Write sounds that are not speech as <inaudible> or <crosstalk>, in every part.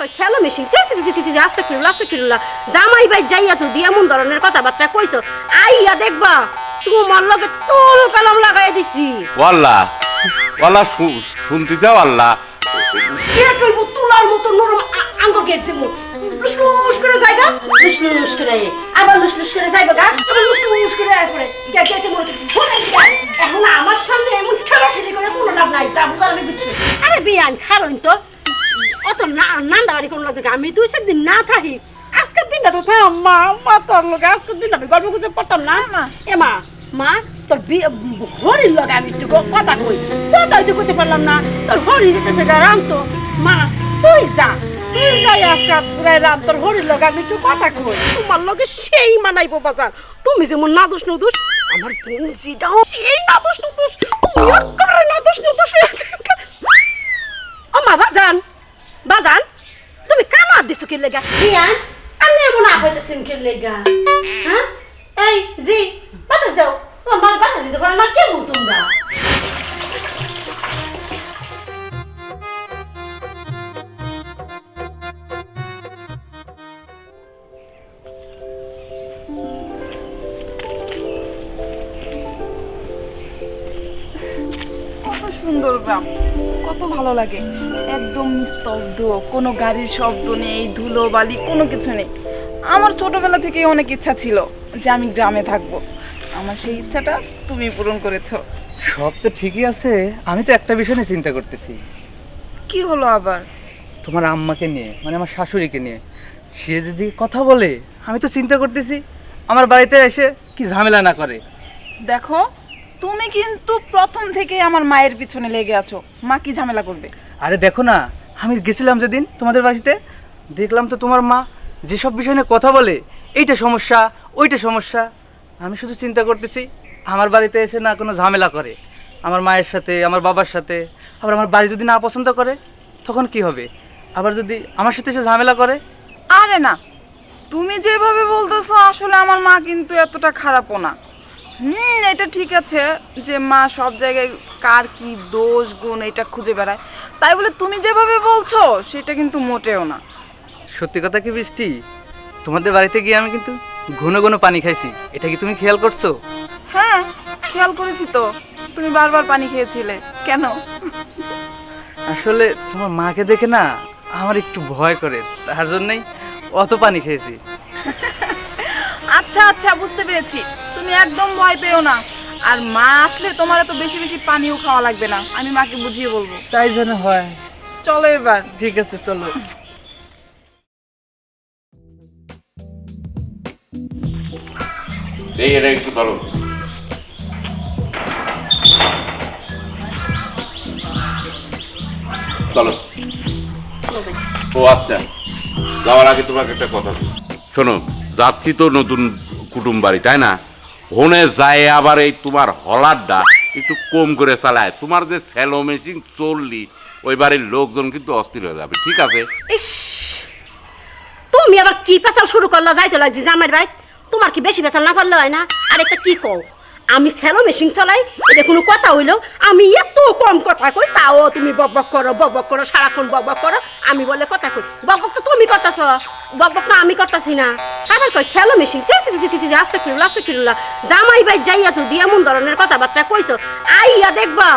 কই shallow machine C C C C আস্তে ফিরুলা আস্তে ফিরুলা। জামাই ভাই যাইয়া তো দিয়ে এমন ধরনের কথাবার্তা কইছো। আইয়া দেখবা তোমার লগে তোল কালাম লাগাই দিছি। ওয়াল্লা ওয়াল্লা শুনতে চাও আল্লাহ কে তুই তুলার মতো নরম আঙ্গুর গেছে মুখ লুস লুস করে যাইগা। লুস লুস করে আবার লুস লুস করে যাইবা গা। আবার লুস লুস করে পরে গে গে গে মরে এখন আমার সামনে এমন ঠেলা ঠেলি করে কোনো লাভ নাই। যা বুঝার আমি বুঝছি। আরে বিয়ান খারণ তো। অত না নান্দা বাড়ি কোনো লাগে আমি দুই চার দিন না থাকি। আজকের দিনটা তো থাম মা মা তোর লোক আজকের দিনটা আমি গল্প গুজব পড়তাম না। এ মা মা তোর হরির লগে আমি একটু কথা কই। কথা হইতে করতে পারলাম না। তোর হরি যেতেছে গা রাম তো। মা তুই যা। তুই যাই আজকে পুরাই রাম তোর হরির লগে আমি একটু কথা কই। তোমার লগে সেই মানাইবো বাজার। তুমি যেমন না দোষ নুদোষ আমার পুঞ্জিটাও সেই না দোষ নুদোষ তুমি আর না দোষ নুদোষ মা বাজান। বাজান তুমি কেন আর দিছো কি লেগা? বিয়ান আমি এমন আপ হইতেছেন কি লেগা। হ্যাঁ? এই, জি, বাতাস দাও। তোমার মার বাতাস দিতে পারো না কেমন তোমরা? ভালো লাগে। একদম নিস্তব্ধ কোনো গাড়ির শব্দ নেই ধুলো বালি কোনো কিছু নেই। আমার ছোটবেলা থেকেই অনেক ইচ্ছা ছিল যে আমি গ্রামে থাকব। আমার সেই ইচ্ছাটা তুমি পূরণ করেছ। সব তো ঠিকই আছে আমি তো একটা বিষয় নিয়ে চিন্তা করতেছি। কি হলো আবার? তোমার আম্মাকে নিয়ে মানে আমার শাশুড়িকে নিয়ে। সে যদি কথা বলে আমি তো চিন্তা করতেছি আমার বাড়িতে এসে কি ঝামেলা না করে। দেখো তুমি কিন্তু প্রথম থেকেই আমার মায়ের পিছনে লেগে আছো। মা কি ঝামেলা করবে? আরে দেখো না আমি গেছিলাম যেদিন তোমাদের বাড়িতে দেখলাম তো তোমার মা যেসব বিষয় নিয়ে কথা বলে এইটা সমস্যা ওইটা সমস্যা। আমি শুধু চিন্তা করতেছি আমার বাড়িতে এসে না কোনো ঝামেলা করে। আমার মায়ের সাথে আমার বাবার সাথে। আবার আমার বাড়ি যদি না পছন্দ করে তখন কি হবে? আবার যদি আমার সাথে এসে ঝামেলা করে? আরে না তুমি যেভাবে বলতেছো আসলে আমার মা কিন্তু এতটা খারাপও না। হুম এটা ঠিক আছে যে মা সব জায়গায় কার কি দোষ গুণ এটা খুঁজে বেড়ায়। তাই বলে তুমি যেভাবে বলছো সেটা কিন্তু মোটেও না। সত্যি কথা কি বৃষ্টি? তোমাদের বাড়িতে গিয়ে আমি কিন্তু ঘন ঘন পানি খাইছি। এটা কি তুমি খেয়াল করছ? হ্যাঁ খেয়াল করেছি তো। তুমি বারবার পানি খেয়েছিলে। কেন? আসলে তোমার মাকে দেখে না আমার একটু ভয় করে। তার জন্যই অত পানি খেয়েছি। আচ্ছা আচ্ছা বুঝতে পেরেছি। তুমি একদম ভয় পেও না। আর মা আসলে তোমার এত বেশি বেশি পানিও খাওয়া লাগবে না। আমি মাকে বুঝিয়ে বলব। তাই যেন হয়। চলো এবার। ঠিক আছে চলো। এই এটা একটু ধরো। চলো। ও আচ্ছা। যাওয়ার আগে তোমাকে একটা কথা বলি। শোনো যাচ্ছি তো নতুন কুটুম বাড়ি তাই না? হনে যায় আবার এই তোমার হলারটা একটু কম করে চালায়। তোমার যে সেলো মেশিন চললি, ওই বাড়ির লোকজন কিন্তু অস্থির হয়ে যাবে, ঠিক আছে? ইস! তুমি আবার কি পেশাল শুরু করলা? যাইতে লাগছি জামাই ভাই তোমার কি বেশি পেশাল না পারলে হয় না? আর একটা কি কও? আমি স্যালো মেশিন চালাই, এটা কোনো কথা হইল। আমি এত কম কথা কই, তাও তুমি বক বক করো, বক বক করো, সারাক্ষণ বক বক করো, আমি বলে কথা কই। বক বক তো তুমি করতেছ, বক বক তো আমি করতেছি না। আবার কই shallow machine C C C আস্তে ফিরুলা আস্তে ফিরুলা। জামাই ভাই যাইয়া দিয়ে এমন ধরনের কথাবার্তা কইছো, আইয়া দেখবা,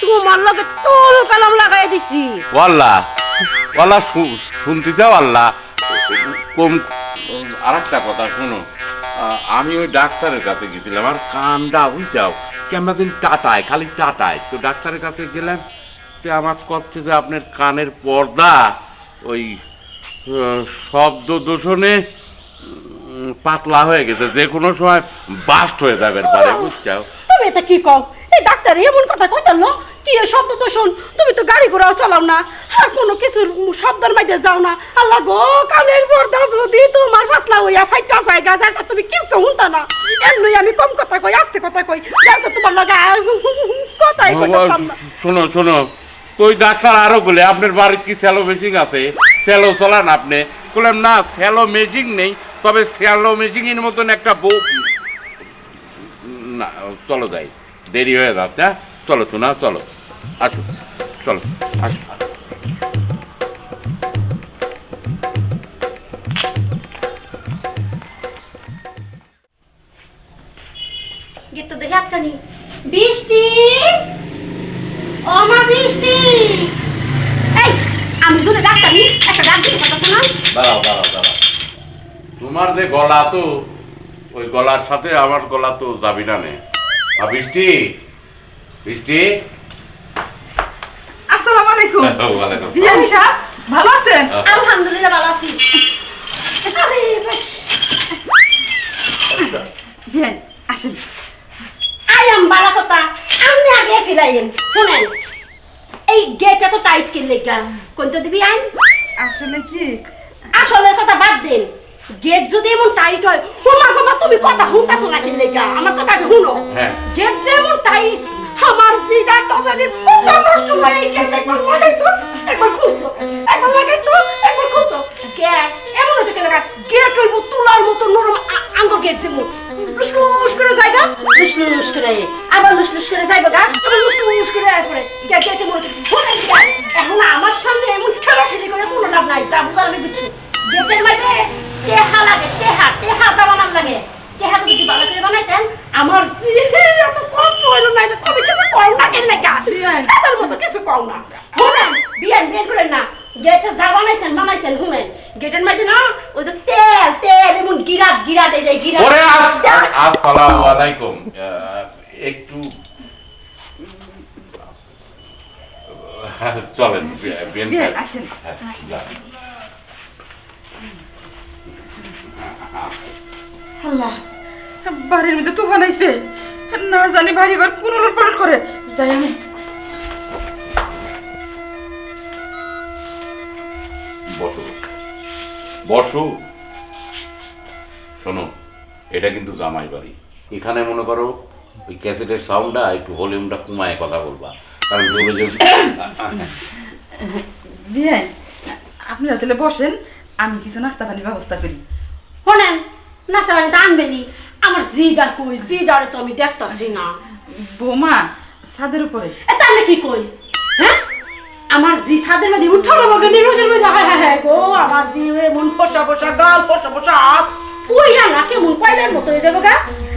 তোমার লগে তোল কালাম লাগাই দিছি। ওয়াল্লা ওয়াল্লা শুনতে চাও আল্লাহ কম আর একটা কথা শোনো। আমি ওই ডাক্তারের কাছে গেছিলাম। আর কানটা বুঝাও কেমন দিন টাটায়, খালি টাটায়। তো ডাক্তারের কাছে গেলাম, তো আমার করছে যে আপনার কানের পর্দা, ওই শব্দ দূষণে পাতলা হয়ে গেছে। যে কোনো সময় বাস্ট হয়ে যাবে পারে বুঝছাও? তুমি এটা কি কও? এই ডাক্তার এমন কথা কইতাল না? কি শব্দ তো শোন? তুমি তো গাড়ি ঘোড়াও চালাও না। আর কোনো কিছুর শব্দের মাঝে যাও না। আল্লাহ গো কানের পর্দা যদি তোমার পাতলা হইয়া ফাইটা যায় তা তুমি কিছু শুনতা না। এমনি আমি কম কথা কই আস্তে কথা কই। তোমার লগা কথাই কইতাম না। শোনো শোনো। তো ওই ডাক্তার আরও বলে আপনার বাড়ির কি স্যালো মেশিন আছে? স্যালো চলান আপনি। বললাম না স্যালো মেশিন নেই তবে স্যালো মেশিনের মতন একটা বউ না চলো যাই। দেরি হয়ে যাচ্ছে চলো শোনা চলো আসো চলো আসো দেখে একটা ডাক দিতে পারতাছ না তোমার যে গলা তো ওই গলার সাথে আমার গলা তো যাবি না নে বৃষ্টি। বৃষ্টি। আসসালামু আলাইকুম। ওয়ালাইকুম আসসালাম। সাহেব ভালো আছেন? আলহামদুলিল্লাহ ভালো আছি। আরে বাস। আসেন। আয়াম বালা কথা আমনে আগে ফিরাইলেন শুনেন এই গেট এত টাইট কিনলে গা। কোনটা দিবি আইন। আসলে কি? আসলের কথা বাদ দেন। গেট যদি এমন টাইট হয় তোমার কথা তুমি কথা শুনতেছো না কিনলে গা আমার কথা শুনো। হ্যাঁ। গেট যে এমন টাইট আমার জিটা টজানি কত কষ্ট লাগে গেট একবার লাগাইতো একবার খুলতো একবার লাগাইতো একবার খুলতো। গেট এমন হতে গেলে গেট হইব তুলার মতো নরম আঙ্গ গেট যে মুখ লুস লুস করে জায়গা লুস লুস করে আবার লুস লুস করে যাইবে গা। আবার লুস লুস করে এরপরে গেট গেটে মনে হচ্ছে ঘুরে যায় এখন আমার সামনে এমন ঠেলাঠেলি করে কোনো লাভ নাই যা বুঝার আমি বুঝছি গেটের মধ্যে টেহা লাগে টেহা টেহা দাবানার লাগে টেহা যদি ভালো করে বানাইতেন আমার জিহির এত কষ্ট হইল না এটা তুমি কিছু কও না কেন লেখা সাদার মতো কিছু কও না শুনেন বিয়ান বিয়ান করেন না গেটে যা বানাইছেন বানাইছেন শুনেন গেটের মধ্যে না ওই তো তেল তেল এমন গিরাত গিরাত এই যে গিরাত ওরে আস- আসসালামু আলাইকুম আহ, একটু সাহেব। আসেন হ্যাঁ। আল্লাহ বাড়ির মধ্যে তুফান আইছে না জানি বাড়ি ঘর কোন করে যাই আমি বসো বসো শোনো এটা কিন্তু জামাই বাড়ি এখানে মনে করো ওই ক্যাসেটের সাউন্ডটা একটু ভলিউমটা কমায় কথা বলবা কারণ জোরে যে <laughs> বিয়ান আপনারা তাহলে বসেন আমি কিছু নাস্তা পানির ব্যবস্থা করি। শুনেন না স্যার আনবেনি আমার জিডা কই? জিডারে তো আমি দেখতাছি না। বৌমা ছাদের উপরে। তাহলে কি কই? হ্যাঁ? আমার জি ছাদের মধ্যে উঠো না মগে নিরোদের মধ্যে। হ্যাঁ হ্যাঁ হ্যাঁ গো আমার জি মন ফসা ফসা গাল ফসা ফসা। হাত ওই না কেমন কয়লার মতো হয়ে যাবে গা?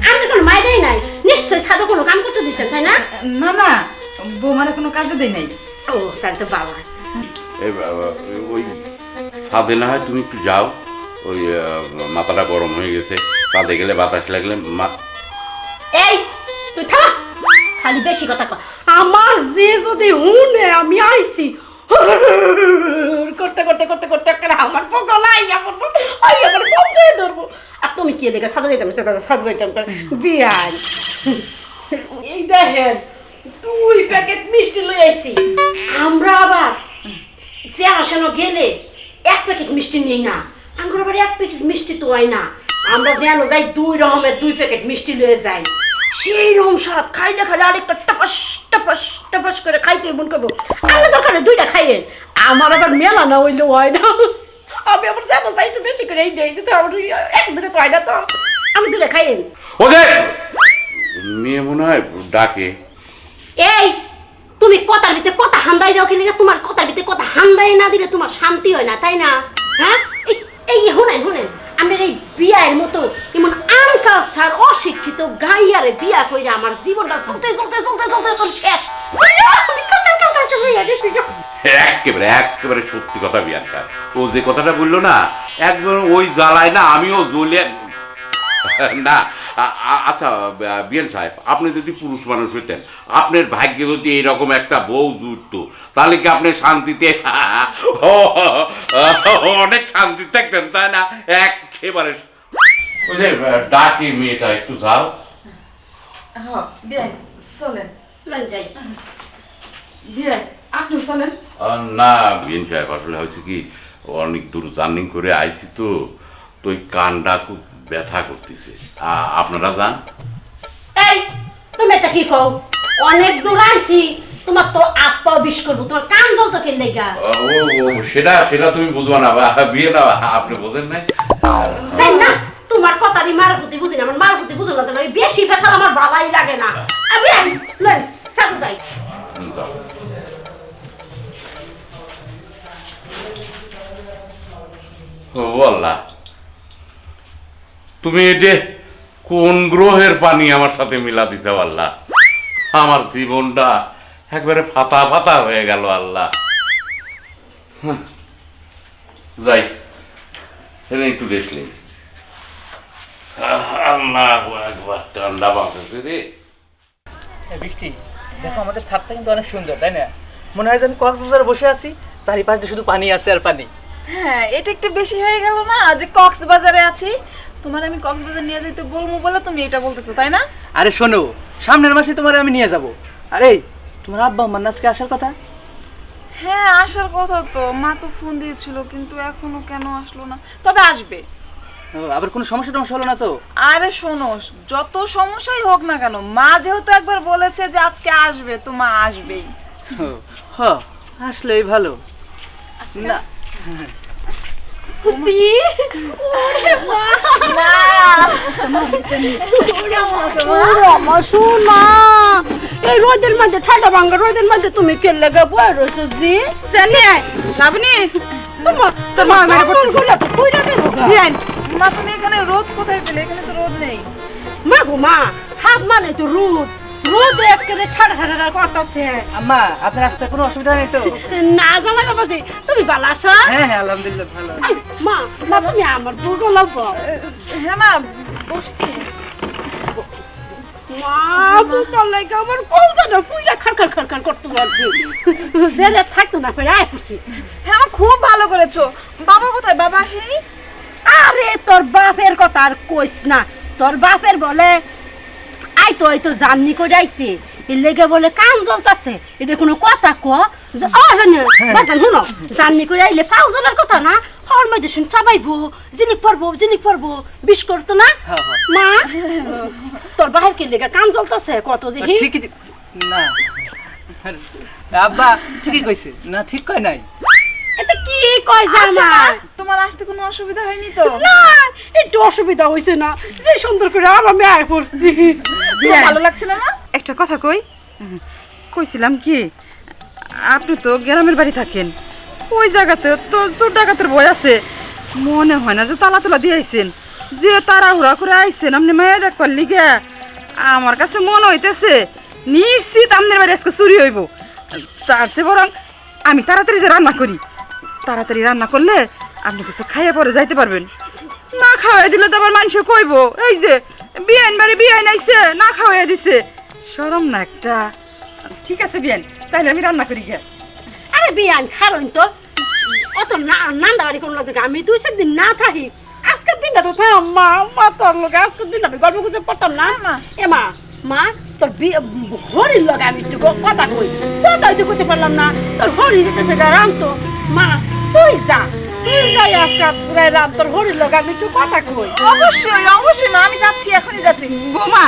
আমি কোনো মাই দেই নাই? নিশ্চয়ই ছাদে কোনো কাম করতে দিছেন তাই না? না না বৌমারে কোনো কাজে দেয় নাই। ও তাহলে তো বাবা, ওই ছাদে না হয় তুমি একটু যাও। ওই মাথাটা গরম হয়ে গেছে। ছাদে গেলে বাতাস লাগলে মা- এই, তুই থাম। খালি বেশি কথা কর আমার যে যদি হুনে, আমি আইছি। করতে করতে করতে করতে একটা আমার পকল আই, আমার আই, আমার পঞ্চায়ে ধরবো। আর তুমি কি দেখে সাদা যাইতাম সাদা যাইতাম করে। বিয়াই। এই দেখেন দুই প্যাকেট মিষ্টি লই আইছি। আমরা আবার যে আসানো গেলে এক প্যাকেট মিষ্টি নেই না আমার আবার এক প্যাকেট মিষ্টি তো হয় না। আমরা যেন যাই দুই রকমের দুই প্যাকেট মিষ্টি লয়ে যাই। সেই রকম স্বাদ খাইলে খাইলে আরেকটা টাপাস টাপাস টাপাস করে খাইতে মন করব। আমি দরকারে দুইটা খাইয়ে আমার আবার মেলা না হইলেও হয় না। আমি আবার যেন যাই একটু বেশি করে এই নেই যেতে আমার একদিনে তো হয় না তো। আমি দুইটা খাইয়েন। ওদের! মেয়ে মনে হয় ডাকে। এই, তুমি কথার ভিতরে কথা হান্দাই দাও কিনা তোমার কথার ভিতরে কথা হান্দাই না দিলে তোমার শান্তি হয় না, তাই না? হ্যাঁ? এই এই, শুনেন শুনেন আমরা এই বিয়ের মতো এমন আনকালচার অশিক্ষিত গাইয়ারে বিয়া কইরা আমার জীবনটা চলতে চলতে চলতে চলতে চলতে শেষ। একেবারে একেবারে সত্যি কথা, বিয়ান স্যার। ও যে কথাটা বলল না একবার ওই জ্বালায় না, আমিও জ্বলে না আচ্ছা বিএন সাহেব আপনি যদি পুরুষ মানুষ হইতেন আপনার ভাগ্যে যদি এরকম একটা বউ জুটতো তাহলে কি আপনি শান্তিতে <laughs> অনেক শান্তি থাকতেন তাই না? একেবারে ওই যে ডাকি মেয়েটা একটু যাও। হ্যাঁ চলেন। যাই আপনি চলেন। না বিএন সাহেব আসলে হয়েছে কি অনেক দূর জার্নিং করে আইছি তো তো ওই কানটা খুব ব্যথা করতেছে। আপনারা যান। এই তুমি এটা কি কও? অনেক দূর আইছি তোমার তো আত্মা বিষ করব তোমার কান জ্বলতো কে লেগা? ও ও, সেটা সেটা তুমি বুঝবা না বিয়ে না আপনি বোঝেন নাই। যাই না তোমার কথা দিয়ে মার প্রতি বুঝি না আমার মার প্রতি বুঝো না তোমার বেশি বেসাল আমার ভালাই লাগে না। আমি লই সাথে যাই। যাও। ও আল্লাহ। তুমি এটে কোন গ্রহের পানি আমার সাথে মিলা দিছে আল্লাহ? আমার জীবনটা একবারে ফাতা ফাতা হয়ে গেল আল্লাহ। যাই এখানে একটু রেস্ট নেই। আল্লাহ একবার ঠান্ডা বাঁচেছে রে। বৃষ্টি দেখো আমাদের ছাদটা কিন্তু অনেক সুন্দর তাই না? মনে হয় কক্সবাজারে বসে আছি চারিপাশ শুধু পানি আছে আর পানি। হ্যাঁ এটা একটু বেশি হয়ে গেল না? যে কক্সবাজারে আছি তোমার আমি কক্সবাজার নিয়ে যেতে বলব বলে তুমি এটা বলতেছো তাই না? আরে শোনো সামনের মাসে তোমার আমি নিয়ে যাব। আরে তোমার আব্বা আম্মার না আজকে আসার কথা? হ্যাঁ আসার কথা তো। মা তো ফোন দিয়েছিল কিন্তু এখনও কেন আসলো না? তবে আসবে। ও, আবার কোনো সমস্যা টমস্যা হলো না তো? আরে শোনো যত সমস্যাই হোক না কেন মা যেহেতু একবার বলেছে যে আজকে আসবে তো মা আসবেই। ও, হ আসলেই ভালো। না শোনা এই রোদের মধ্যে ঠান্ডা ভাঙ্গা রোদের মধ্যে তুমি কে লেগে বয়ে রয়েছো জি জানি লাবনি তোমার তোর মা মেরে পড়তে- গুলো তো কইরা বেরো মা তুমি এখানে রোদ কোথায় পেলে? এখানে তো রোদ নেই। মা গো মা, সাত মানে তো রোদ। রোদ একেবারে ঠাড়া ঠাড়া করতেছে। আম্মা আপনার আসতে কোনো অসুবিধা নেই তো? না জামাই বাবাজি তুমি ভালো আছো? হ্যাঁ হ্যাঁ আলহামদুলিল্লাহ ভালো মা মা তুমি আমার বুড়ো লাগবো হ্যাঁ মা বসছি। মা তোমার লাগে আমার কলজাটা পুইরা খার খার খার খার করতে পারছি জেলে থাকতো না ফেরে আয় করছি হ্যাঁ খুব ভালো করেছ। বাবা কোথায়? বাবা আসেনি? আরে তোর বাপের কথা আর কইস না। তোর বাপের বলে আই তো এই তো জামনি করে আইছে। এর লেগে বলে কাম জ্বলতাছে এটা কোনো কথা ক। যে ও জানি। বাজান শুনো। জামনি করে আইলে ফাউজনের কথা না? হর মধ্যে শুন চাবাইবো জিনিক পারব জিনিক পারব বিষ করতো না? হ্যাঁ, হ্যাঁ। মা তোর বাহের কে লেগে কাম জ্বলতাছে কত দেখি। ঠিকই না। আব্বা ঠিকই কইছে। না ঠিক কয় নাই। এটা কি কয় আচ্ছা, মা, জামাই তোমার আসতে কোনো অসুবিধা হয়নি তো? না একটু অসুবিধা হয়েছে না। যে সুন্দর করে আরামে আয় পড়ছি। ভালো লাগছে না মা? একটা কথা কই? কইছিলাম কি আপনি তো গ্রামের বাড়ি থাকেন। ওই জায়গাতে তো চোর ডাকাতের ভয় আছে। মনে হয় না যে তালা তোলা দিয়ে আইছেন। যে তাড়াহুড়া করে আইসেন আপনি মেয়ে দেখবার লিগে। আমার কাছে মনে হইতেছে নিশ্চিত আপনার বাড়ি আজকে চুরি হইব। তার চেয়ে বরং আমি তাড়াতাড়ি যে রান্না করি। তাড়াতাড়ি রান্না করলে আপনি কিছু খাইয়ে পরে যাইতে পারবেন। না খাওয়াই দিলে তো আবার মানুষে কইব। এই যে বিয়ান বাড়ি বিয়ান আইছে না খাওয়াই দিছে। সরম না একটা। ঠিক আছে বিয়ান তাহলে আমি রান্না করি গিয়া। আরে বিয়ান খারণ তো। অত না নান্দা বাড়ি কোনো লাগে আমি দুই চার দিন না থাকি। আজকের দিনটা তো থাম মা মা তোর লোক আজকের দিনটা আমি গল্প গুজব করতাম না। মা। এ মা মা তোর হরির লগে আমি একটু কথা কই। কথা হয়তো করতে পারলাম না তোর হরি যেতেছে গা রাম তো। মা তুই যা। তুই যাই আজকে পুরাই রাম? তোর হরির লগে আমি একটু কথা কই। অবশ্যই অবশ্যই মা আমি যাচ্ছি এখনই যাচ্ছি। গোমা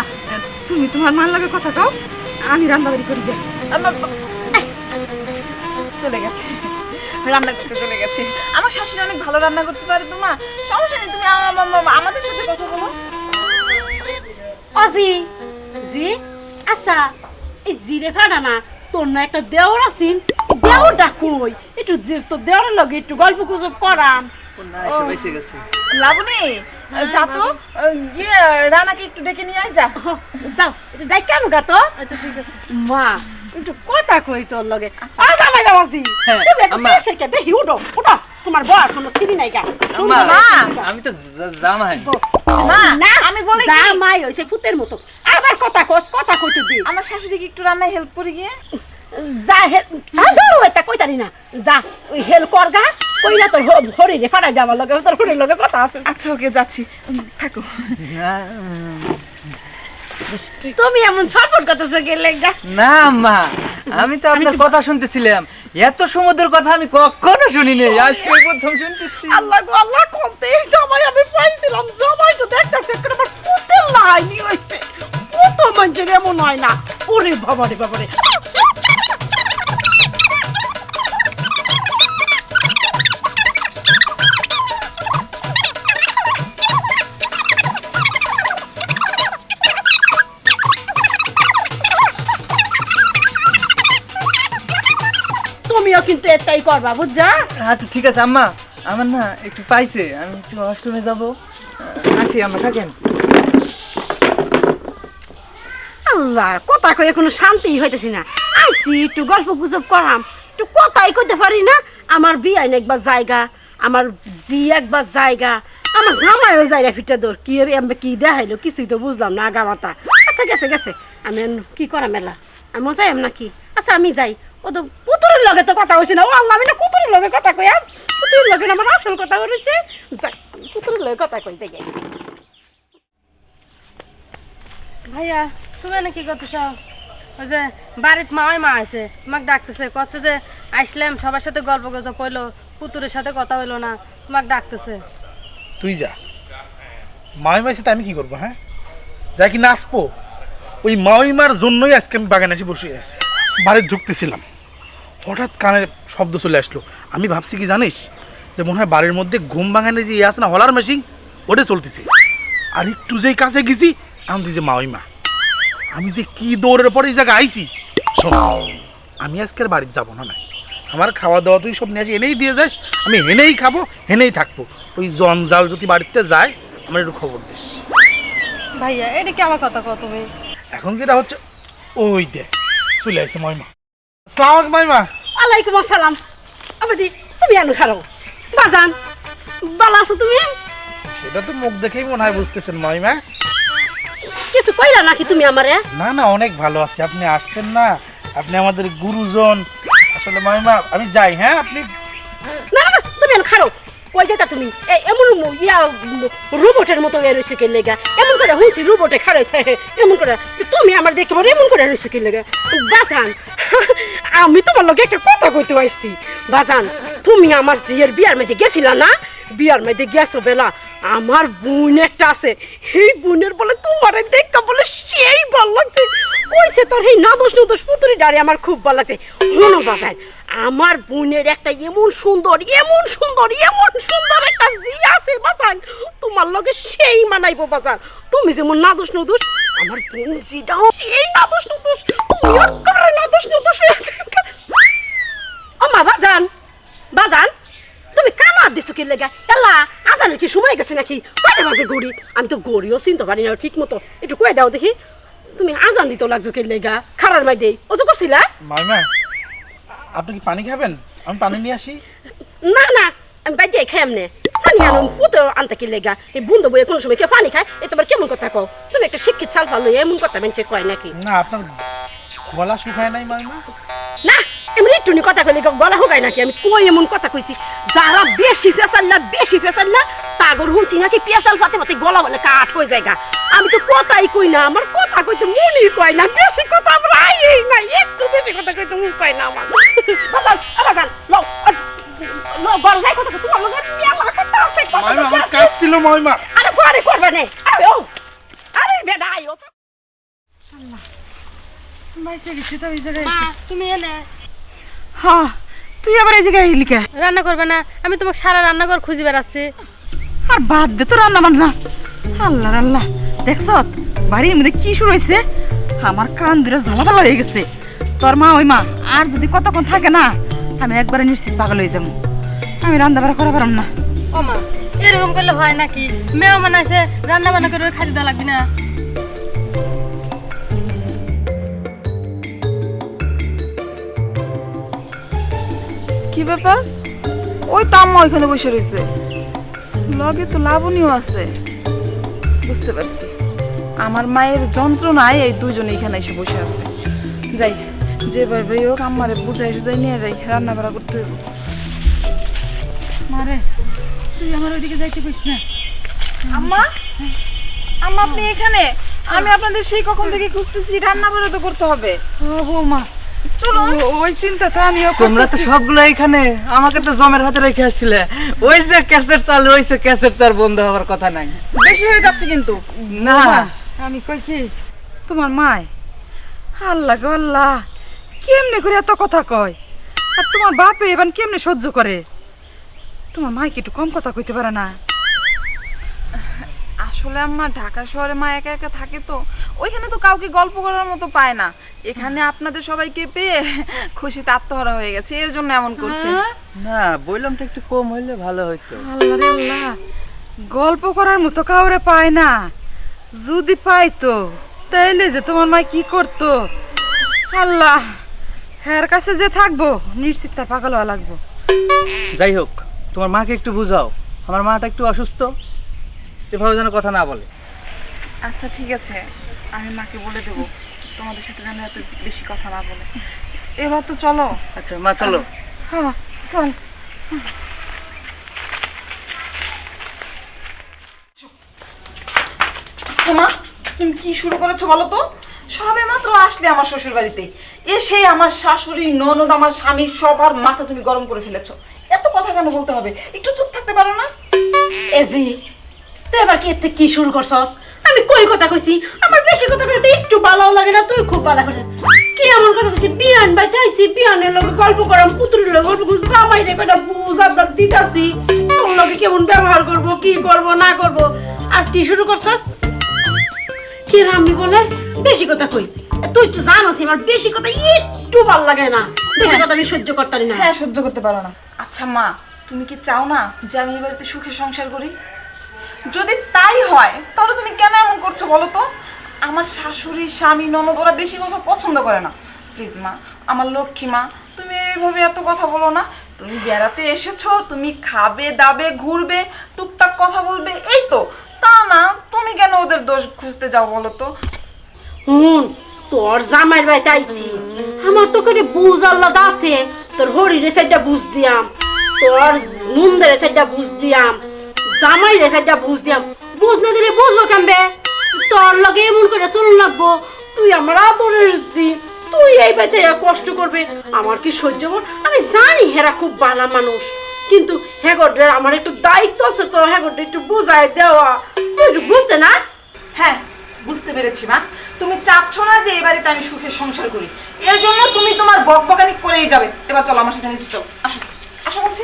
তুমি তোমার মার লাগে কথা কও আমি রান্না বাড়ি করি গিয়া চলে গেছে রান্না করতে চলে গেছে। আমার শাশুড়ি অনেক ভালো রান্না করতে পারে তো মা সমস্যা নেই তুমি আম- আম- আম- আমাদের সাথে কথা বলো। অজি জি আচ্ছা এই জিরে ফাড়া না তোর না একটা দেওর আছিন দেওরটা কই? একটু যে তোর দেওরের লগে একটু গল্প গুজব করাম লাবণী যা তো। গিয়ে রানাকে একটু ডেকে নিয়ে আয় যা। যাও। একটু ডাই কেন গা তো। আচ্ছা ঠিক আছে। মা একটু কথা কই তোর লগে। আ জামাই বাবাজি হ্যাঁ, দেখি উঠো উঠো। তোমার বর কোনো চিনি নাই গা। মা। আমি তো জামাই। মা, না আমি বলি কি? জামাই হইছে পুতের মতো। আবার কথা কস কথা কইতে দি। আমার শাশুড়িকে একটু রান্নায় হেল্প করে গিয়ে। যা হে হ্যাঁ ধরো এটা কইতারি না। যা ওই হেল করগা কইরা তোর হ- হরি রে ফাড়াই দেওয়ার লগে তোর হরির লগে কথা আছে। আচ্ছা ওকে যাচ্ছি। থাকো। তুমি এমন ছটফট করতেছো গেলে গা না মা আমি তো আপনার কথা শুনতেছিলাম। এত সমুদ্রের কথা আমি কখনো শুনি নাই আজকে প্রথম শুনতেছি। আল্লাহ গো আল্লাহ কোনতে এই জামাই আমি পাইছিলাম জামাই তো দেখতেছে একটা আমার পুতের লাইনি হইছে। পুতো মানুষের এমন হয় না। ওরে বাবা রে তুমিও কিন্তু এটাই করবা বুঝছা? আচ্ছা ঠিক আছে আম্মা। আমার না একটু পাইছে আমি একটু ওয়াশরুমে যাব। আসি আম্মা থাকেন। আল্লাহ কথা কয়ে কোনো শান্তি হইতেছি না। আইসি একটু গল্প গুজব করাম। একটু কথাই কইতে পারি না? আমার বিয়াইন একবার জায়গা আমার জি একবার জায়গা আমার জামাইও জায়গা ফিটা দৌড়। কি রে আমি কি দেখাইলো? কিছুই তো বুঝলাম না আগা মাথা আচ্ছা গেছে গেছে। আমি কি করাম মেলা আমিও যাই নাকি? আচ্ছা আমি যাই। ও তো পুতুরের লগে তো কথা হয়েছে না। ও আল্লাহ আমি না পুতুরের লগে কথা কইয়াম পুতুরের লগে আমার আসল কথা হয়েছে যাই আমি পুতুরের লগে কথা কই যাই ভাইয়া তুমি এনে কি করতেছ? ওই যে বাড়িতে মাওয়াই মা আছে তোমাকে ডাকতেছে কচ্ছে যে আসলাম সবার সাথে গল্প গজব কইলো পুতুরের সাথে কথা হইল না তোমাকে ডাকতেছে। তুই যা। মামিমার সাথে আমি কি করব হ্যাঁ? যা কি নাচবো? ওই মামিমার জন্যই আজকে আমি বাগানে এসে বসে আছি। বাড়ির ঢুকতেছিলাম। হঠাৎ কানের শব্দ চলে আসলো। আমি ভাবছি কি জানিস? যে মনে হয় বাড়ির মধ্যে ঘুম ভাঙানে যে ইয়ে আছে না হলার মেশিন ওটা চলতেছে। আর একটু যেই কাছে গেছি আমি যে মামিমা আমি যে কি দৌড়ের পরে এই জায়গায় আইছি? শোন আমি আজকে আর বাড়িতে যাব না নাই আমার খাওয়া দাওয়া তুই সব নিয়ে আসি এনেই দিয়ে যাস আমি এনেই খাব এনেই থাকব। ওই জঞ্জাল যদি বাড়িতে যায় আমার একটু খবর দিস। ভাইয়া এটা কি আমার কথা কত ভাই এখন যেটা হচ্ছে ওই দে চলে আসছে ময়মা সালাম ময়মা ওয়ালাইকুম আসসালাম। আবাদি তুমি আনু খারো বাজান আছো তুমি? সেটা তো মুখ দেখেই মনে হয় বুঝতেছেন ময়মা কিছু কইলা নাকি তুমি আমারে? না না অনেক ভালো আছি। আপনি আসছেন না? আপনি আমাদের গুরুজন। আসলে ময়মা আমি যাই হ্যাঁ আপনি? না না তুমি আনু খারো কই যেতা তুমি? এ- এমন ম- ইয়া রোবটের মতো এ রইছে কে লেগা? এমন করে হইছি রোবটে থাকে এমন করে। তো তুমি আমার দেখে বড় এমন করে রইছে কে লেগা? বাজান আমি তোমার লগে একটা কথা কইতে আইছি। বাজান, তুমি আমার জিয়ের বিয়ার মধ্যে গেছিলা না? বিয়ার মধ্যে গেছো বেলা। আমার বোন একটা আছে। সেই বোনের বলে তোমারে দেখা বলে সেই ভালো লাগছে। কইছে তোর এই নাদোষ নদোষ পুতুরি ডারে আমার খুব ভালো লাগছে। হলো বাজান, আমার বোনের একটা এমন সুন্দর এমন সুন্দর এমন সুন্দর একটা জি আছে বাজান। তোমার লগে সেই মানাইবো বাজান। তুমি যেমন নাদোষ নদোষ আমার বোন জিটাও সেই নাদোষ নদোষ। একেবারে নাদোষ নদোষ হয়ে আছো। ও মা বাজান। বাজান তুমি কামার দিছো কি লেগা? এলা আজানের কি সময় গেছে নাকি? কয়টা বাজে গড়ি আমি তো গড়িও চিনতে পারি না ঠিক মতো। একটু কয়ে দাও দেখি। তুমি আজান দিতে লাগছো কি লেগা? খারার মাই দেই। ও যে করছিলা ময়মা আপনি কি পানি খাবেন? আমি পানি নিয়ে আসি। না না আমি বাইরে খাই আনুন পুতো আনতে কি লেগা? এই বন্ধু বইয়ে কোনো সময় কেউ পানি খায়? এ তোমার কেমন কথা কও? তুমি একটা শিক্ষিত চাল পালো এমন কথা মেনছে কয় নাকি? না আপনার গলা শুকায় নাই ময়মা না এমনি একটু কথা কইলে গলা হোগায় নাকি? আমি কই এমন কথা কইছি? যারা বেশি ফেসাল না বেশি ফেসাল না তাগর শুনছি নাকি পেশাল ফাতে ফাতে গলা বলে কাঠ হয়ে যায় আমি তো কথাই কই না আমার কথা কইতে মনি কয় না। বেশি কথা আমার আইই না একটু বেশি কথা কইতে মন কয় না আমার। বড় যাই কথা তোমার লগে আমার কথা আছে? কথা আমার কাজ ছিল ময়মা আরে পরে করবে নে। আরে ও আরে বেটা আইও বাইসে গেছি তো ওই জায়গায় মা তুমি এনে হ্যাঁ তুই আবার এই জায়গায় এলি কে? রান্না করবে না আমি তোমাকে সারা রান্নাঘর খুঁজে বেড়াচ্ছি। আর বাদ দে তো রান্না বান্না। আল্লাহ আল্লাহ দেখছ? বাড়ির মধ্যে কি শুরু হয়েছে? আমার কান দুটো ঝালাপালা হয়ে গেছে। তোর মা ওই মা আর যদি কতক্ষণ থাকে না আমি একবারে নিশ্চিত পাগল হয়ে যাব। আমি রান্না বাড়া করা পারম না। ও মা এরকম করলে হয় নাকি? মেয়েও আছে রান্না বান্না করে খাইতে দেওয়া লাগবে না। কি ব্যাপার? ওই তো আম্মা ওইখানে বসে রয়েছে। লগে তো লাবণীও আছে। বুঝতে পারছি। আমার মায়ের যন্ত্রণায় এই দুজনে এখানে এসে বসে আছে। যাই। যে ভাই ভাই হোক আম্মারে বুঝাই সুঝাই নিয়ে যাই রান্না বাড়া করতে হইব। মারে তুই আমার ওইদিকে যাইতে কইস না। আম্মা? আম্মা আপনি এখানে? আমি আপনাদের সেই কখন থেকে খুঁজতেছি রান্না বাড়া তো করতে হবে। ও বৌমা চলো ওই চিন্তা তো আমিও তোমরা তো সবগুলো এখানে আমাকে তো জমের হাতে রেখে আসছিলে। ওই যে ক্যাসেট চালু ক্যাসেট তার বন্ধ হওয়ার কথা নাই। বেশি হয়ে যাচ্ছে কিন্তু। না। আমি কই কি? তোমার মায়? আল্লাহ গো আল্লাহ। কেমনে করে এত কথা কয়? আর তোমার বাপে এবার কেমনে সহ্য করে? তোমার মায় কি একটু কম কথা কইতে পারে না। আসলে আম্মা ঢাকা শহরে মা একা একা থাকে তো ওইখানে তো কাউকে গল্প করার মতো পায় না। এখানে আপনাদের সবাইকে পেয়ে খুশিতে আত্মহারা হয়ে গেছে এর জন্য এমন করছে। না বললাম তো একটু কম হইলে ভালো হইতো। আল্লাহ গল্প করার মতো কাউরে পায় না। যদি পাইতো তাইলে যে তোমার মা কি করতো? আল্লাহ। হ্যার কাছে যে থাকব নিশ্চিত তা পাগল হওয়া লাগবো। যাই হোক তোমার মাকে একটু বুঝাও। আমার মাটা একটু অসুস্থ এভাবে যেন কথা না বলে। আচ্ছা ঠিক আছে। আমি মাকে বলে দেবো। তোমাদের সাথে যেন এত বেশি কথা না বলে। এবার তো চলো। আচ্ছা মা চলো। হ্যাঁ চল। আচ্ছা মা তুমি কি শুরু করেছ বলো তো? সবে মাত্র আসলে আমার শ্বশুর বাড়িতে এসে আমার শাশুড়ি, ননদ, আমার স্বামী সবার মাথা তুমি গরম করে ফেলেছো। এত কথা কেন বলতে হবে? একটু চুপ থাকতে পারো না? এজি, তুই এবার কি এতে কি শুরু করছস? আমি কই কথা কইছি? আমার বেশি কথা কইতে একটু ভালো লাগে না, তুই খুব ভালো করছিস। কি এমন কথা কইছি? বিয়ান বাইতে আইছি, বিয়ানের লগে গল্প করাম, পুতুরের লগে গল্প করছি, জামাই রে বেটা বুঝ আদার দিতাছি। তোর লগে কেমন ব্যবহার করব, কি করব, না করব? আর কি শুরু করছস? কি রামি বলে? বেশি কথা কই। তুই তো জানোস আমার বেশি কথা একটু ভালো লাগে না। বেশি কথা আমি সহ্য করতে পারি না। হ্যাঁ সহ্য করতে পারো না। আচ্ছা মা তুমি কি চাও না যে আমি বাড়িতে সুখে সংসার করি? যদি তাই হয় তাহলে তুমি কেন এমন করছ বলো তো? আমার শাশুড়ি স্বামী ননদ ওরা বেশি কথা পছন্দ করে না। প্লিজ মা আমার লক্ষ্মী মা তুমি এইভাবে এত কথা বলো না। তুমি বেড়াতে এসেছ তুমি খাবে দাবে ঘুরবে টুকটাক কথা বলবে এই তো। তা না তুমি কেন ওদের দোষ খুঁজতে যাও বলো তো? হুন, তোর জামাইয়ের বাড়িতে আইছি। আমার তো করে বুঝ আল্লাহ আছে। তোর হরিরে সাইডটা বুঝ দিয়াম, তোর মুন্দের সাইডটা বুঝ দিয়াম জামাইরে সাইডটা বুঝ দিয়াম। বুঝ না দিলে বুঝব কেমবে? তোর লগে এমন করে চলুন লাগবো। তুই আমার আদরের তুই এই বাড়িতে কষ্ট করবে। আমার কি সহ্য হব? আমি জানি হেরা খুব ভালো মানুষ। কিন্তু হ্যাগড্রে আমার একটু দায়িত্ব আছে তো হ্যাগড্রে একটু বুঝাই দেওয়া। তুই একটু বুঝতে না? হ্যাঁ বুঝতে পেরেছি মা। তুমি চাচ্ছ না যে এই বাড়িতে আমি সুখে সংসার করি। এর জন্য তুমি তোমার বকবকানি করেই যাবে। এবার চলো আমার সাথে নিচে চলো। আসো আসো বলছি।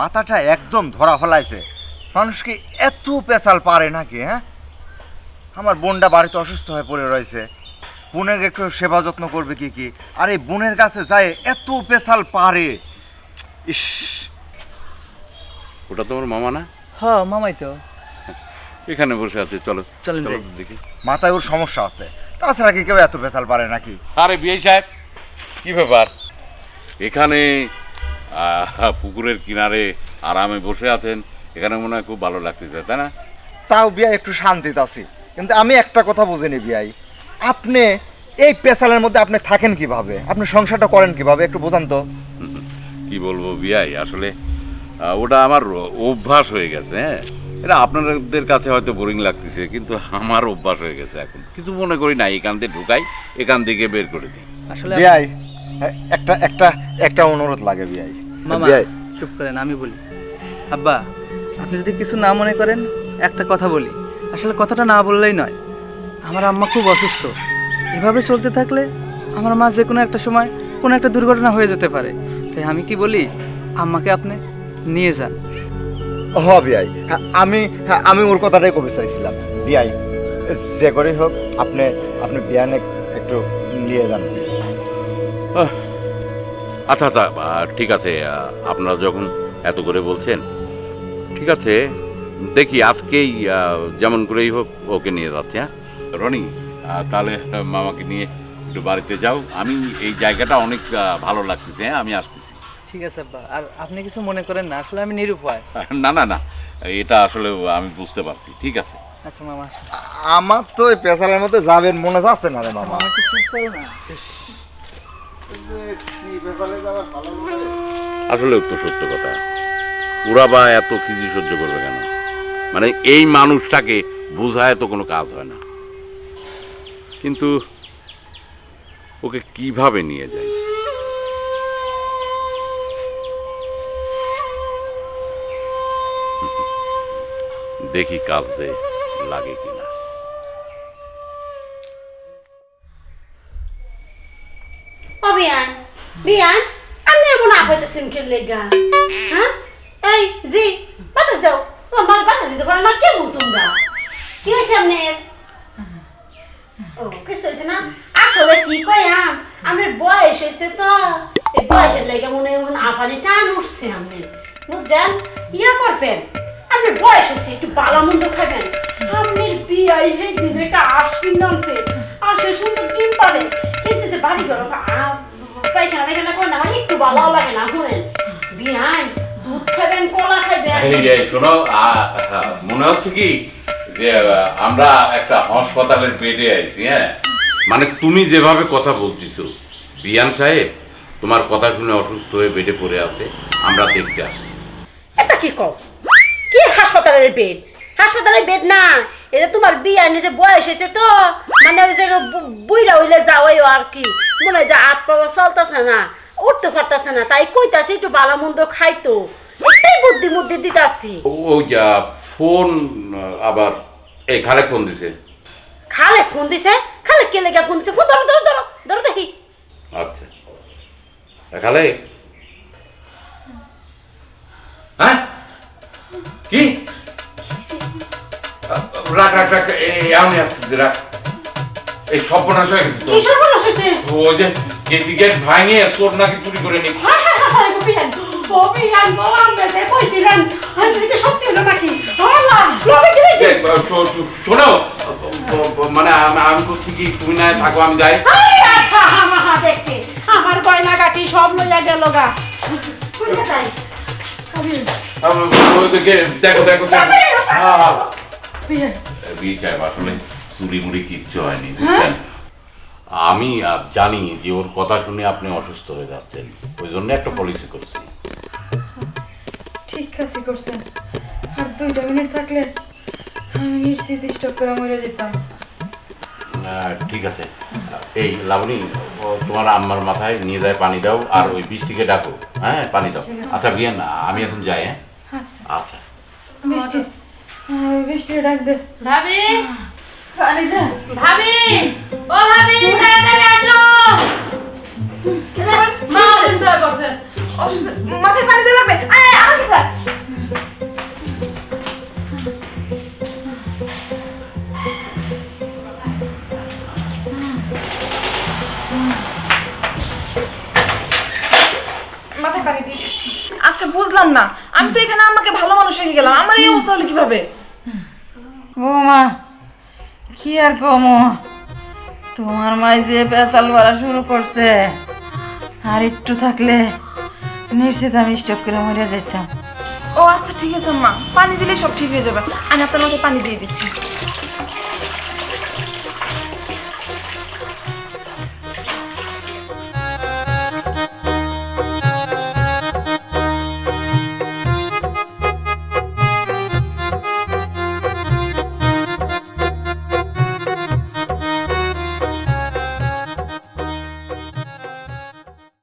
মাথাটা একদম ধরা ফেলাইছে। মানুষ কি এত পেশাল পারে নাকি হ্যাঁ? আমার বোনটা বাড়িতে অসুস্থ হয়ে পড়ে রয়েছে। বোনের একটু সেবা যত্ন করবে কি কি? আর এই বোনের কাছে যায় এত পেশাল পারে। ইস। ওটা তোমার মামা না? হ্যাঁ মামাই তো। এখানে বসে আছে চলো চলেন যাই। দেখি। মাথায় ওর সমস্যা আছে। তাছাড়া কি কেউ এত পেশাল পারে নাকি? আরে বিয়ে সাহেব কি ব্যাপার? এখানে আহ, পুকুরের কিনারে আরামে বসে আছেন এখানে মনে হয় খুব ভালো লাগতেছে তাই না? তাও বিয়া একটু শান্তিতে আছি কিন্তু আমি একটা কথা বুঝিনি বিয়াই আপনি এই পেশালের মধ্যে আপনি থাকেন কীভাবে? আপনি সংসারটা করেন কীভাবে? একটু বোঝান তো। কি বলব বিয়াই আসলে আহ, ওটা আমার অভ্যাস হয়ে গেছে হ্যাঁ? এটা আপনাদের কাছে হয়তো বোরিং লাগতেছে কিন্তু আমার অভ্যাস হয়ে গেছে এখন। কিছু মনে করি না এখান থেকে ঢুকাই এখান থেকে বের করে দিই। আসলে একটা একটা একটা অনুরোধ লাগে বিয়াই মামা চুপ করেন আমি বলি। আব্বা আপনি যদি কিছু না মনে করেন একটা কথা বলি। আসলে কথাটা না বললেই নয়। আমার আম্মা খুব অসুস্থ। এভাবে চলতে থাকলে আমার মা যে কোনো একটা সময় কোনো একটা দুর্ঘটনা হয়ে যেতে পারে। তাই আমি কি বলি আম্মাকে আপনি নিয়ে যান। হ বিয়াই হ্যাঁ, আমি হ্যাঁ, আমি ওর কথাটাই কবে চাইছিলাম। বিয়াই যে করেই হোক আপনি আপনি বিয়ানে একটু নিয়ে যান। আচ্ছা আচ্ছা ঠিক আছে আপনারা যখন এত করে বলছেন ঠিক আছে দেখি আজকেই যেমন করেই হোক ওকে নিয়ে যাচ্ছে হ্যাঁ? রনি তাহলে মামাকে নিয়ে একটু বাড়িতে যাও। আমি এই জায়গাটা অনেক ভালো লাগতেছে হ্যাঁ? আমি আসতেছি। ঠিক আছে আব্বা। আর আপনি কিছু মনে করেন না আসলে আমি নিরুপায় না না না এটা আসলে আমি বুঝতে পারছি ঠিক আছে। আচ্ছা মামা আমার তো এই পেশালের মধ্যে যাবেন মনে যাচ্ছে না রে মামা? একটু চুপ করো না। আসলে তো সত্য কথা ওরা বা এত খিজি সহ্য করবে কেন? মানে এই মানুষটাকে বোঝায় তো কোনো কাজ হয় না। কিন্তু ওকে কীভাবে নিয়ে যায়? দেখি কাজে লাগে কিনা। হ্যাঁ? কি না? বয়স হয়েছে তো। বয়সের মনে টান উঠছে আপনি বুঝছেন? ইয়া করবেন? আপনার বয়স হয়েছে একটু বালামন্দ খাবেন। আমের বিয়াই হে দিন একটা আশ্বিন নামছে। আসে সুন্দর ডিম পারে কিন্তু যে বাড়ি করো পায়খানা পায়খানা করে না মানে একটু ভালো লাগে না শুনেন বিয়াই দুধ খাবেন কলা খাবেন। শোনো মনে হচ্ছে কি যে আমরা একটা হাসপাতালের বেডে আইছি হ্যাঁ? মানে তুমি যেভাবে কথা বলতেছো বিয়ান সাহেব তোমার কথা শুনে অসুস্থ হয়ে বেডে পড়ে আছে আমরা দেখতে আসছি। এটা কি কও? কি হাসপাতালের বেড? হাসপাতালের বেড না। এটা তোমার বিয়ে যে বয়স হয়েছে তো মানে ওই যে হইলে যাওয়াই আর কি। মনে হয় যে হাত পাওয়া চলতেছে না উঠতে পারতেছে না। তাই কইতাছি একটু ভালো মন্দ খাইতো। এটাই বুদ্ধি মুদ্ধি দিতাছি। ওই যা ফোন আবার এই খালে ফোন দিছে। খালে ফোন দিছে? খালে কে লেগে ফোন দিছে? ফোন ধরো ধরো ধরো ধরো দেখি। আচ্ছা। হ্যাঁ? কি? রাখ রাখ রাখ আমি আসছি রাখ। এই সর্বনাশ হয়ে গেছে তো কি সর্বনাশ হয়েছে? ওই যে কেসি গেট ভাঙে চোর নাকি চুরি করে নি? শোনো মানে আমি করছি কি তুমি না থাকো আমি যাই। আমার গয়না কাটি সব লইয়া গেল গা। ওইদিকে দেখো দেখো আমি জানি যে ওর কথা শুনে আপনি অসুস্থ হয়ে যাচ্ছেন ওই জন্য একটা পলিসি করছি ঠিক আছে করছেন আর দুইটা মিনিট থাকলে আমি নিশ্চিত স্টপ করে মরে যেতাম ঠিক আছে। এই লাবণী ও তোমার আম্মার মাথায় নিয়ে যায় পানি দাও আর ওই বৃষ্টিকে ডাকো হ্যাঁ পানি দাও। আচ্ছা বিয়ে না আমি এখন যাই হ্যাঁ? আচ্ছা আচ্ছা। বৃষ্টি। ডাক দে। ভাবি! পানি দে। ভাবি! ও ভাবি তাড়াতাড়ি আসো! মা অসুস্থ মাথায় পানি দিয়ে লাগবে। আয় আয় আমার সাথে বুঝলাম না। আমি তো এখানে আমাকে ভালো মানুষ রেখে গেলাম। আমার এই অবস্থা হলো কীভাবে? ও মা কি আর কমো? তোমার মাই যে পেঁচাল ভরা শুরু করছে। আর একটু থাকলে নিশ্চিত আমি স্টপ করে মরে যেতাম। ও আচ্ছা ঠিক আছে মা। পানি দিলে সব ঠিক হয়ে যাবে। আমি আপনার মাকে পানি দিয়ে দিচ্ছি।